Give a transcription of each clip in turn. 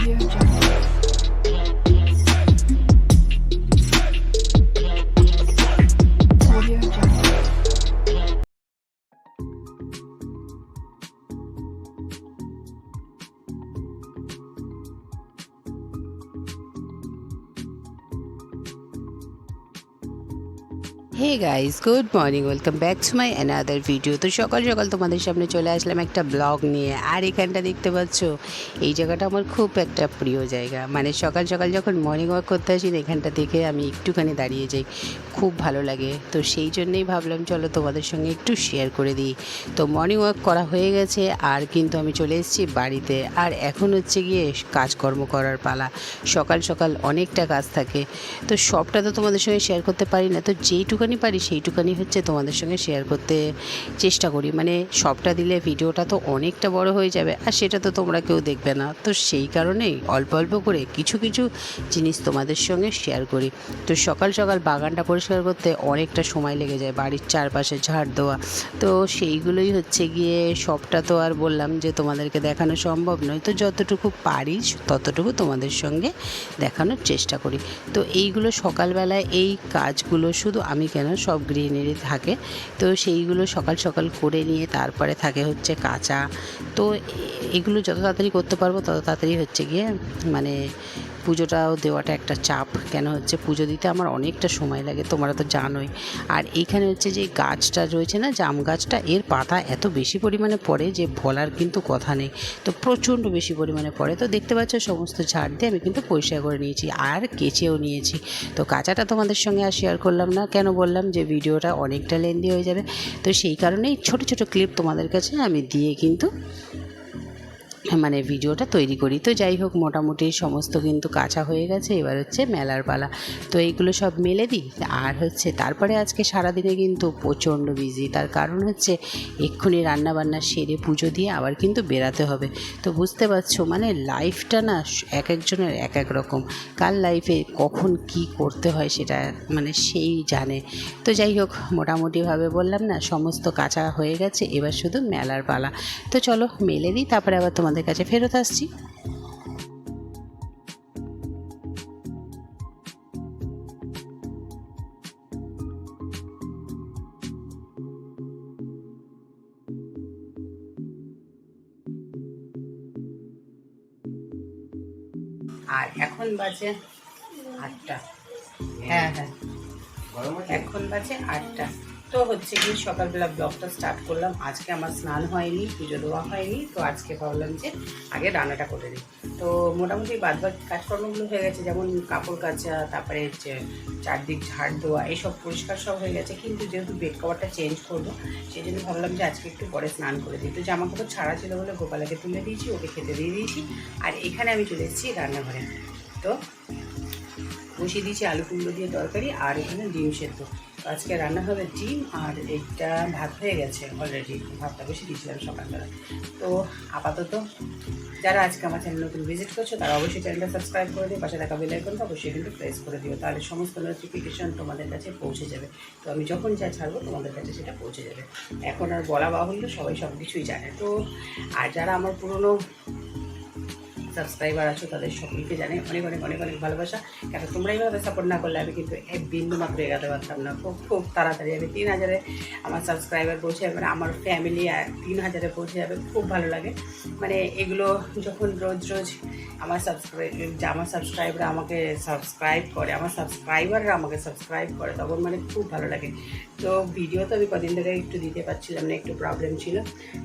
Audio Jungle. Hey guys good morning welcome back to my another video তো সকাল সকাল তোমাদের সামনে চলে আসলাম একটা ব্লগ নিয়ে। আর এখানটা দেখতে পাচ্ছ, এই জায়গাটা আমার খুব একটা প্রিয় জায়গা। মানে সকাল সকাল যখন মর্নিং ওয়াক করতে আসি, এখানটা থেকে আমি একটুখানি দাঁড়িয়ে যাই। খুব ভালো লাগে। তো সেই জন্যেই ভাবলাম, চলো তোমাদের সঙ্গে একটু শেয়ার করে দিই। তো মর্নিং ওয়াক করা হয়ে গেছে, আর কিন্তু আমি চলে এসেছি বাড়িতে। আর এখন হচ্ছে গিয়ে কাজকর্ম করার পালা। সকাল সকাল অনেকটা কাজ থাকে। তো সবটা তো তোমাদের সঙ্গে শেয়ার করতে পারি না। তো যেইটুকানি পারি সেইটুকানি হচ্ছে তোমাদের সঙ্গে শেয়ার করতে চেষ্টা করি। মানে সবটা দিলে ভিডিওটা তো অনেকটা বড় হয়ে যাবে, আর সেটা তো তোমরা কেউ দেখবে না। তো সেই কারণেই অল্প অল্প করে কিছু কিছু জিনিস তোমাদের সঙ্গে শেয়ার করি। তো সকাল সকাল বাগানটা পরিষ্কার করতে অনেকটা সময় লেগে যায়, বাড়ির চারপাশে ঝাড় দেওয়া। তো সেইগুলোই হচ্ছে গিয়ে সবটা তো আর বললাম যে তোমাদেরকে দেখানো সম্ভব নয়। তো যতটুকু পারি ততটুকু তোমাদের সঙ্গে দেখানোর চেষ্টা করি। তো এইগুলো সকালবেলায় এই কাজগুলো শুধু আমি কেন সব গৃহিণীরই থাকে। তো সেইগুলো সকাল সকাল করে নিয়ে তারপরে থাকে হচ্ছে কাঁচা। তো এগুলো যত তাড়াতাড়ি করতে পারব তত তাড়াতাড়ি হচ্ছে গিয়ে মানে পুজোটাও দেওয়াটা একটা চাপ। কেন হচ্ছে পুজো দিতে আমার অনেকটা সময় লাগে, তোমরা তো জানোই। আর এইখানে হচ্ছে যে গাছটা রয়েছে না, জাম গাছটা, এর পাতা এত বেশি পরিমাণে পড়ে যে বলার কিন্তু কথা নেই। তো প্রচণ্ড বেশি পরিমাণে পড়ে। তো দেখতে পাচ্ছ সমস্ত ঝাড় দিয়ে আমি কিন্তু পরিষ্কার করে নিয়েছি, আর কেচেও নিয়েছি। তো কাঁচাটা তোমাদের সঙ্গে আর শেয়ার করলাম না, কেন বললাম যে ভিডিওটা অনেকটা লেন্দি হয়ে যাবে। তো সেই কারণেই ছোট ছোট ক্লিপ তোমাদের কাছে আমি দিয়ে কিন্তু মানে ভিডিওটা তৈরি করি। তো যাই হোক, মোটামুটি সমস্ত কিন্তু কাঁচা হয়ে গেছে। এবার হচ্ছে মেলার পালা। তো এইগুলো সব মেলে দিই। আর হচ্ছে তারপরে আজকে সারাদিনে কিন্তু প্রচণ্ড বিজি তার কারণ হচ্ছে এক্ষুনি রান্না বান্না সেরে পুজো দিয়ে আবার কিন্তু বেরাতে হবে। তো বুঝতে পারছ মানে লাইফটা না এক একজনের এক এক রকম। কার লাইফে কখন কি করতে হয় সেটা মানে সেই জানে। তো যাই হোক, মোটামুটিভাবে বললাম না, সমস্ত কাঁচা হয়ে গেছে। এবার শুধু মেলার পালা। তো চলো, মেলে দিই। তারপরে আবার তোমাদের কাছে ফেরত আসছি। আর এখন বাজে আটটা। হ্যাঁ হ্যাঁ। এখন বাজে আটটা। তো হচ্ছে কি সকালবেলা ব্লগটা স্টার্ট করলাম। আজকে আমার স্নান হয়নি, পুজো দেওয়া হয়নি, তো আজকে ভাবলাম যে আগে রান্নাটা করে দিই তো মোটামুটি বাদ কাজকর্মগুলো হয়ে গেছে, যেমন কাপড় কাচা, তারপরে হচ্ছে চারদিক ঝাড় দেওয়া, এইসব পরিষ্কার সব হয়ে গেছে। কিন্তু যেহেতু বেড কভারটা চেঞ্জ করব সেই জন্য ভাবলাম যে আজকে একটু পরে স্নান করে দিই। তো জামা কাপড় ছাড়া ছিল বলে গোপালাকে তুলে দিয়েছি, ওকে খেতে দিয়ে দিয়েছি। আর এখানে আমি চলে এসেছি রান্নাঘরে। তো বসিয়ে দিয়েছি আলু কুমড়ো দিয়ে তরকারি আর এখানে ডিম সেদ্ধ। আজকে রান্না হবে ডিম আর এটা ভাত হয়ে গেছে অলরেডি ভাতটা বেশি দিয়েছিলাম সকালবেলা। তো আপাতত যারা আজকে আমার চ্যানেল নতুন ভিজিট করছ, তারা অবশ্যই চ্যানেলটা সাবস্ক্রাইব করে দিও, পাশে থাকা বেল আইকনটা অবশ্যই কিন্তু প্রেস করে দিও, তাহলে সমস্ত নোটিফিকেশন তোমাদের কাছে পৌঁছে যাবে। তো আমি যখন যা ছাড়বো তোমাদের কাছে সেটা পৌঁছে যাবে। এখন আর বলা বাহুল্য, সবাই সব কিছুই জানে। তো আর যারা আমার পুরনো সাবস্ক্রাইবার আছো, তাদের সকলকে জানে অনেক অনেক অনেক অনেক ভালোবাসা। কেন তোমরা এইভাবে সাপোর্ট না করলে আমি কিন্তু এক বিন্দু মাত্র এগাতে পারতাম না। খুব খুব তাড়াতাড়ি আমি তিন হাজারে আমার সাবস্ক্রাইবার পৌঁছে যাবে মানে আমার ফ্যামিলি তিন হাজারে পৌঁছে যাবে, খুব ভালো লাগে। মানে এগুলো যখন রোজ রোজ আমার সাবস্ক্রাইব আমার সাবস্ক্রাইবার আমাকে সাবস্ক্রাইব করে, আমার সাবস্ক্রাইবাররা আমাকে সাবস্ক্রাইব করে, তখন মানে খুব ভালো লাগে। তো ভিডিও তো আমি কদিন ধরে একটু দিতে পারছিলাম না, একটু প্রবলেম ছিল।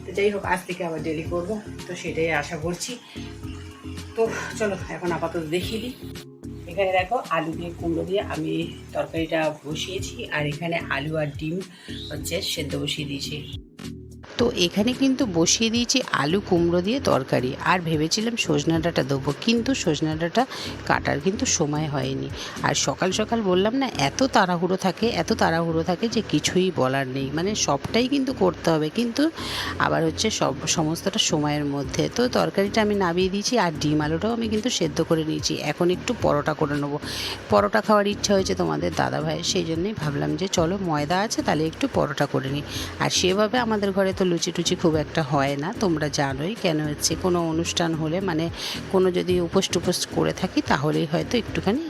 তো যাই হোক, আজ থেকে আবার ডেলি করব। তো সেটাই আশা করছি। তো চলো, এখন আপাতত দেখিয়ে দিই। এখানে দেখো, আলু দিয়ে কুমড়ো দিয়ে আমি তরকারিটা বসিয়েছি, আর এখানে আলু আর ডিম হচ্ছে সেদ্ধ বসিয়ে দিয়েছি। তো এখানে কিন্তু বসিয়ে দিয়েছি আলু কুমড়ো দিয়ে তরকারি। আর ভেবেছিলাম সজনা ডাঁটা দেবো, কিন্তু সজনা ডাঁটা কাটার কিন্তু সময় হয়নি। আর সকাল সকাল বললাম না, এত তাড়াহুড়ো থাকে, এত তাড়াহুড়ো থাকে যে কিছুই বলার নেই। মানে সবটাই কিন্তু করতে হবে, কিন্তু আবার হচ্ছে সব, সমস্তটা সময়ের মধ্যে। তো তরকারিটা আমি নামিয়ে দিয়েছি, আর ডিম আলুটাও আমি কিন্তু সেদ্ধ করে নিয়েছি। এখন একটু পরোটা করে নেব। পরোটা খাওয়ার ইচ্ছা হয়েছে তোমাদের দাদা ভাইয়ের সেই জন্যই ভাবলাম যে চলো ময়দা আছে তাহলে একটু পরোটা করে নিই। আর সেভাবে আমাদের ঘরে তো লুচি টুচি খুব একটা হয় না, তোমরা জানোই কেন হচ্ছে কোনো অনুষ্ঠান হলে মানে কোনো যদি উপোস টুপোস করে থাকি তাহলেই হয়তো একটুখানি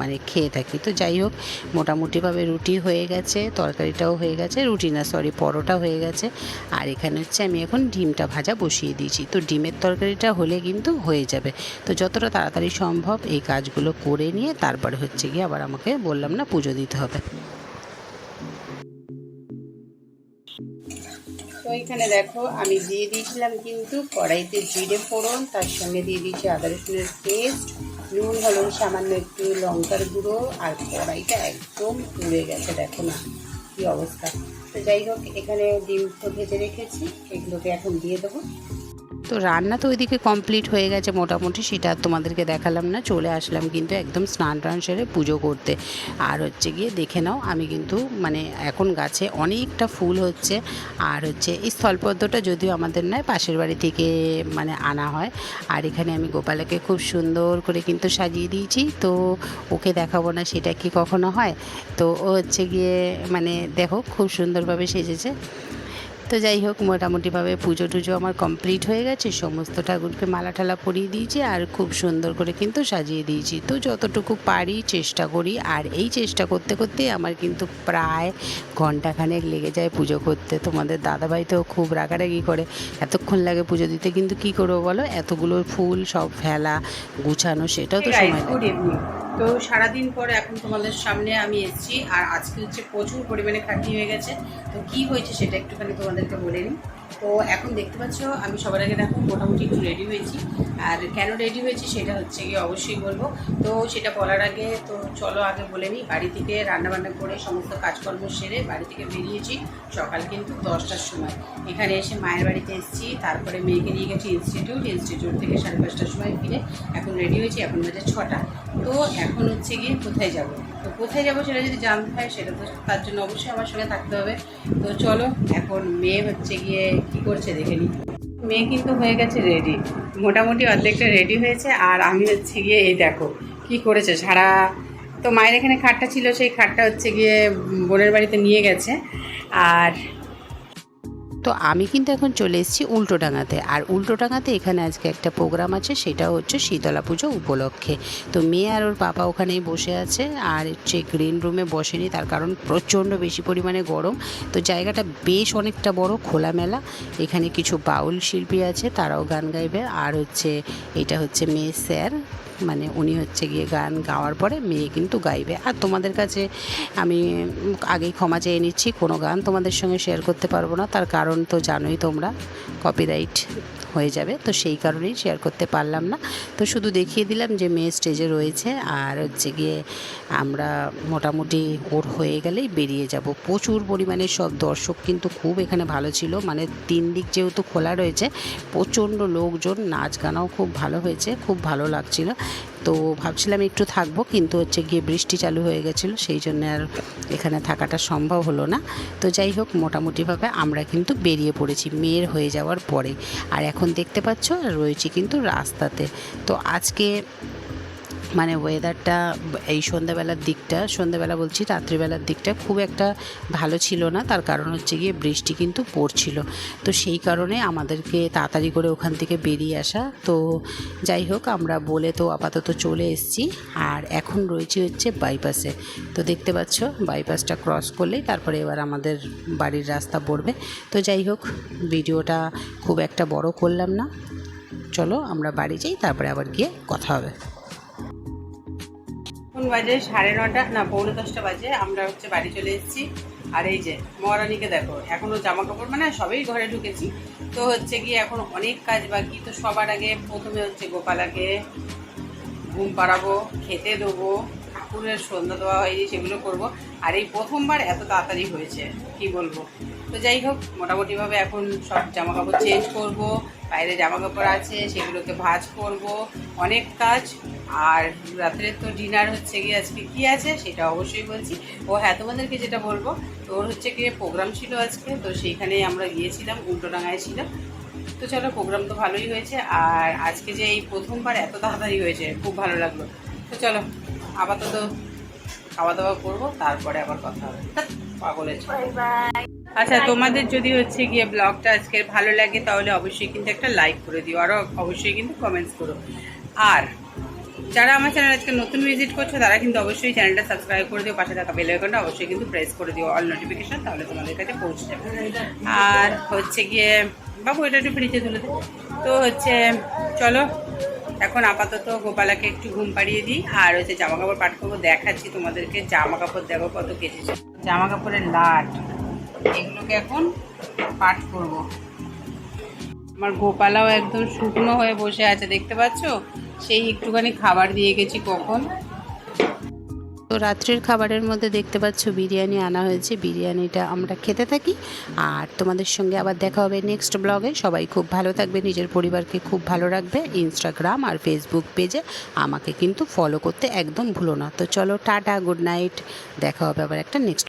মানে খেয়ে থাকি। তো যাই হোক, মোটামুটিভাবে রুটি হয়ে গেছে, তরকারিটাও হয়ে গেছে, রুটি না সরি পরোটা হয়ে গেছে। আর এখানে হচ্ছে আমি এখন ডিমটা ভাজা বসিয়ে দিয়েছি। তো ডিমের তরকারিটা হলে কিন্তু হয়ে যাবে। তো যতটা তাড়াতাড়ি সম্ভব এই কাজগুলো করে নিয়ে তারপরে হচ্ছে গিয়ে আবার আমাকে বললাম না পুজো দিতে হবে। এখানে দেখো, আমি দিয়ে দিয়েছিলাম কিন্তু কড়াইতে জিরে ফোড়ন, তার সঙ্গে দিয়ে দিয়েছি আদা রসুনের পেস্ট, নুন হলুন সামান্য একটু লঙ্কার গুঁড়ো, আর কড়াইটা একদম পুড়ে গেছে, দেখো না কী অবস্থা। তো যাই হোক, এখানে ডিম ভেজে রেখেছি, এগুলোকে এখন দিয়ে দেবো। তো রান্না তো ওইদিকে কমপ্লিট হয়ে গেছে মোটামুটি, সেটা আর তোমাদেরকে দেখালাম না, চলে আসলাম কিন্তু একদম স্নান টান সেরে পুজো করতে। আর হচ্ছে গিয়ে দেখে নাও, আমি কিন্তু মানে এখন গাছে অনেকটা ফুল হচ্ছে, আর হচ্ছে এই স্থলপদ্মটা যদিও আমাদের নয়, পাশের বাড়ি থেকে মানে আনা হয়। আর এখানে আমি গোপালাকে খুব সুন্দর করে কিন্তু সাজিয়ে দিয়েছি, তো ওকে দেখাবো না সেটা কি কখনো হয়। তো ও হচ্ছে গিয়ে মানে দেখো খুব সুন্দরভাবে সেজেছে। তো যাই হোক মোটামুটিভাবে পুজো টুজো আমার কমপ্লিট হয়ে গেছে। সমস্ত ঠাকুরকে মালা টালা পরিয়ে দিয়েছি আর খুব সুন্দর করে কিন্তু সাজিয়ে দিয়েছি। তো যতটুকু পারি চেষ্টা করি আর এই চেষ্টা করতে করতেই আমার কিন্তু প্রায় ঘন্টাখানেক লেগে যায় পুজো করতে। তোমাদের দাদাভাই তো খুব রাগারাগি করে এতক্ষণ লাগে পুজো দিতে কিন্তু কি করব বলো? এতগুলো ফুল সব ফেলা গুছানো সেটাও তো সময় লাগে তো সারাদিন পর এখন তোমাদের সামনে আমি এসেছি, আর আজকে হচ্ছে প্রচুর পরিমাণে খাটনি হয়ে গেছে। তো কি হয়েছে সেটা একটুখানি তোমাদেরকে বলে নিই। তো এখন দেখতে পাচ্ছ, আমি সবার আগে দেখো, মোটামুটি একটু রেডি হয়েছি। আর কেন রেডি হয়েছি সেটা হচ্ছে গিয়ে অবশ্যই বলব। তো সেটা বলার আগে তো চলো আগে বলে নিই, বাড়ি থেকে রান্নাবান্না করে সমস্ত কাজকর্ম সেরে বাড়ি থেকে বেরিয়েছি সকাল কিন্তু দশটার সময়। এখানে এসে মায়ের বাড়িতে এসেছি, তারপরে মেয়েকে নিয়ে গেছি ইনস্টিটিউট ইনস্টিটিউট থেকে সাড়ে পাঁচটার সময় ফিরে এখন রেডি হয়েছি, এখন বাজে ছটা। তো এখন হচ্ছে গিয়ে কোথায় যাব? তো কোথায় যাব সেটা যদি জানতে হয় সেটা তো তার জন্য অবশ্যই আমার সঙ্গে থাকতে হবে। তো চলো এখন মেয়ে হচ্ছে গিয়ে কী করছে দেখে নিই। মেয়ে কিন্তু হয়ে গেছে রেডি মোটামুটি অর্ধেকটা রেডি হয়েছে, আর আমি হচ্ছে গিয়ে এই দেখো, কি করেছে? সারা তো মায়ের এখানে খাটটা ছিল, সেই খাটটা হচ্ছে গিয়ে বোনের বাড়িতে নিয়ে গেছে। আর তো আমি কিন্তু এখন চলে এসেছি উল্টোডাঙাতে আর উল্টোডাঙাতে এখানে আজকে একটা প্রোগ্রাম আছে, সেটা হচ্ছে শীতলা পুজো উপলক্ষে। তো মেয়ে আর ওর পাপা ওখানেই বসে আছে, আর হচ্ছে গ্রিন রুমে বসেনি তার কারণ প্রচণ্ড বেশি পরিমাণে গরম। তো জায়গাটা বেশ অনেকটা বড়, খোলামেলা। এখানে কিছু বাউল শিল্পী আছে, তারাও গান গাইবে। আর হচ্ছে, এটা হচ্ছে মেয়ে স্যার। মানে উনি হচ্ছে গিয়ে গান গাওয়ার পরে মেয়ে কিন্তু গাইবে। আর তোমাদের কাছে আমি আগেই ক্ষমা চেয়ে নিচ্ছি, কোনো গান তোমাদের সঙ্গে শেয়ার করতে পারব না। তার কারণ তো জানোই তোমরা কপিরাইট হয়ে যাবে। তো সেই কারণেই শেয়ার করতে পারলাম না। তো শুধু দেখিয়ে দিলাম যে মেয়ে স্টেজে রয়েছে আর হচ্ছে গিয়ে আমরা মোটামুটি ওর হয়ে গেলেই বেরিয়ে যাব। প্রচুর পরিমাণে সব দর্শক কিন্তু খুব এখানে ভালো ছিল। মানে তিন দিক যেহেতু খোলা রয়েছে, প্রচণ্ড লোকজন, নাচ গানাও খুব ভালো হয়েছে, খুব ভালো লাগছিল। তো ভাবছিলাম একটু থাকব, কিন্তু হচ্ছে গিয়ে বৃষ্টি চালু হয়ে গেছিল, সেই জন্য আর এখানে থাকাটা সম্ভব হলো না। তো যাই হোক, মোটামুটিভাবে আমরা কিন্তু বেরিয়ে পড়েছি, মেয়ের হয়ে যাওয়ার পরে। আর এখন দেখতে পাচ্ছ, রয়েছি কিন্তু রাস্তাতে। তো আজকে মানে ওয়েদারটা এই সন্ধ্যাবেলার দিকটা, সন্ধ্যাবেলা বলছি রাত্রিবেলার দিকটা খুব একটা ভালো ছিল না। তার কারণ হচ্ছে গিয়ে বৃষ্টি কিন্তু পড়ছিল। তো সেই কারণে আমাদেরকে তাড়াতাড়ি করে ওখান থেকে বেরিয়ে আসা। তো যাই হোক, আমরা বলে তো আপাতত চলে এসেছি। আর এখন রয়েছে হচ্ছে বাইপাসে তো দেখতে পাচ্ছ বাইপাসটা ক্রস করলেই তারপরে এবার আমাদের বাড়ির রাস্তা পড়বে। তো যাই হোক, ভিডিওটা খুব একটা বড় করলাম না। চলো আমরা বাড়ি যাই, তারপরে আবার গিয়ে কথা হবে। এখন বাজে সাড়ে নটা, না, পৌনে দশটা বাজে। আমরা হচ্ছে বাড়ি চলে এসেছি। আর এই যে, মহারানীকে দেখো এখনও জামা কাপড় মানে সবই ঘরে ঢুকেছি। তো হচ্ছে গিয়ে এখন অনেক কাজ বাকি, তো সবার আগে প্রথমে হচ্ছে গোপালাকে ঘুম পাড়াবো, খেতে দেবো, ঠাকুরের সন্ধ্যা দেওয়া হয়নি, সেগুলো করব। আর এই প্রথমবার এত তাড়াতাড়ি হয়েছে, কি বলব? তো যাই হোক, মোটামুটিভাবে এখন সব জামা কাপড় চেঞ্জ করব। বাইরে জামা কাপড় আছে, সেগুলোকে ভাজ করব, অনেক কাজ। আর রাত্রে তো ডিনার হচ্ছে গিয়ে আজকে কী আছে সেটা অবশ্যই বলছি। ও হ্যাঁ তোমাদেরকে যেটা বলব, তোর হচ্ছে গিয়ে প্রোগ্রাম ছিল আজকে, তো সেইখানেই আমরা গিয়েছিলাম উল্টোডাঙায় ছিলাম তো চলো প্রোগ্রাম তো ভালোই হয়েছে। আর আজকে যে এই প্রথমবার এত তাড়াতাড়ি হয়েছে, খুব ভালো লাগল। তো চলো, আপাতত খাওয়া দাওয়া করব তারপরে আবার কথা হবে। পাগলের। আচ্ছা তোমাদের যদি হচ্ছে গিয়ে ব্লগটা আজকের ভালো লাগে তাহলে অবশ্যই কিন্তু একটা লাইক করে দিও আরও অবশ্যই কিন্তু কমেন্টস করো। আর যারা আমার চ্যানেল আজকে নতুন ভিজিট করছ তারা কিন্তু অবশ্যই চ্যানেলটা সাবস্ক্রাইব করে দিও পাশে থাকা বেল আইকনটা অবশ্যই কিন্তু প্রেস করে দিও অল নোটিফিকেশন তাহলে তোমাদের কাছে পৌঁছে যাবে। আর হচ্ছে গিয়ে বাবু এটা একটু ফ্রিজে তুলে তো হচ্ছে চলো এখন আপাতত গোপালাকে একটু ঘুম পাড়িয়ে দিই, আর হচ্ছে জামা কাপড় পাট করব দেখাচ্ছি তোমাদেরকে জামা কাপড় দেখো কত কেটেছে। জামা কাপড়ের লাট, এগুলোকে এখন পাট করব। আমার গোপালাও একদম শুকনো হয়ে বসে আছে, দেখতে পাচ্ছ? সেই একটুখানি খাবার দিয়ে গেছি কখন। তো রাত্রির খাবারের মধ্যে দেখতে পাচ্ছ বিরিয়ানি আনা হয়েছে। বিরিয়ানিটা আমরা খেতে থাকি। আর তোমাদের সঙ্গে আবার দেখা হবে নেক্সট ব্লগে সবাই খুব ভালো থাকবে, নিজের পরিবারকে খুব ভালো রাখবে। ইনস্টাগ্রাম আর ফেসবুক পেজে আমাকে কিন্তু ফলো করতে একদম ভুলো না। তো চলো, টাটা গুড নাইট দেখা হবে আবার একটা নেক্সট